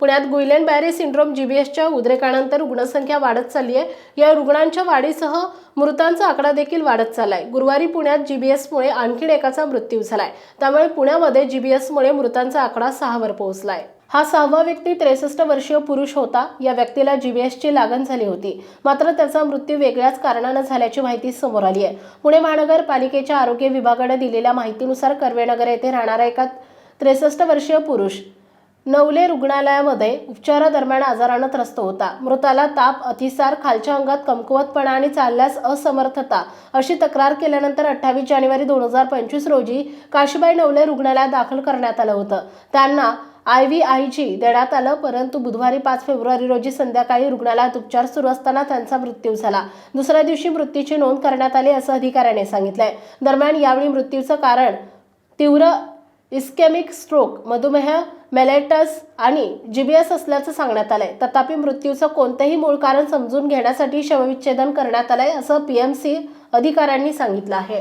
पुण्यात Guillain Barre syndrome जीबीएसच्या उद्रेकानंतर रुग्णसंख्या वाढत चालली आहे या रुग्णांच्या वाढीसह मृतांचा आकडा देखील वाढत चाललाय. गुरुवारी पुण्यात जीबीएसमुळे आणखी एकाचा मृत्यू झालाय. त्यामुळे पुण्यामध्ये जीबीएसमुळे मृतांचा आकडा सहावर पोहोचलाय. हा सहावा व्यक्ती त्रेसष्ट वर्षीय पुरुष होता. या व्यक्तीला जीबीएसची लागण झाली होती. मात्र त्याचा मृत्यू वेगळ्याच कारणानं झाल्याची माहिती समोर आली आहे. पुणे महानगरपालिकेच्या आरोग्य विभागाने दिलेल्या माहितीनुसार कर्वेनगर येथे राहणारा एका त्रेसष्ट वर्षीय पुरुष नवले रुग्णालयामध्ये उपचारादरम्यान आजारानं त्रस्त होता. मृताला ताप अतिसार खालच्या अंगात कमकुवतपणा आणि चालल्यास असमर्थता अशी तक्रार केल्यानंतर अठ्ठावीस जानेवारी दोन हजार पंचवीस रोजी काशीबाई नवले रुग्णालयात दाखल करण्यात आलं होतं. त्यांना आय व्ही आय जी देण्यात आलं परंतु बुधवारी पाच फेब्रुवारी रोजी संध्याकाळी रुग्णालयात उपचार सुरू असताना त्यांचा मृत्यू झाला. दुसऱ्या दिवशी मृत्यूची नोंद करण्यात आली असं अधिकाऱ्याने सांगितलंय. दरम्यान यावेळी मृत्यूचं कारण तीव्र इस्केमिक स्ट्रोक मधुमेह मेलेटस आणि जीबीएस असल्याचं सांगण्यात आलंय. तथापि मृत्यूचं कोणतंही मूळ कारण समजून घेण्यासाठी शवविच्छेदन करण्यात आलंय असं पीएमसी अधिकाऱ्यांनी सांगितलं आहे.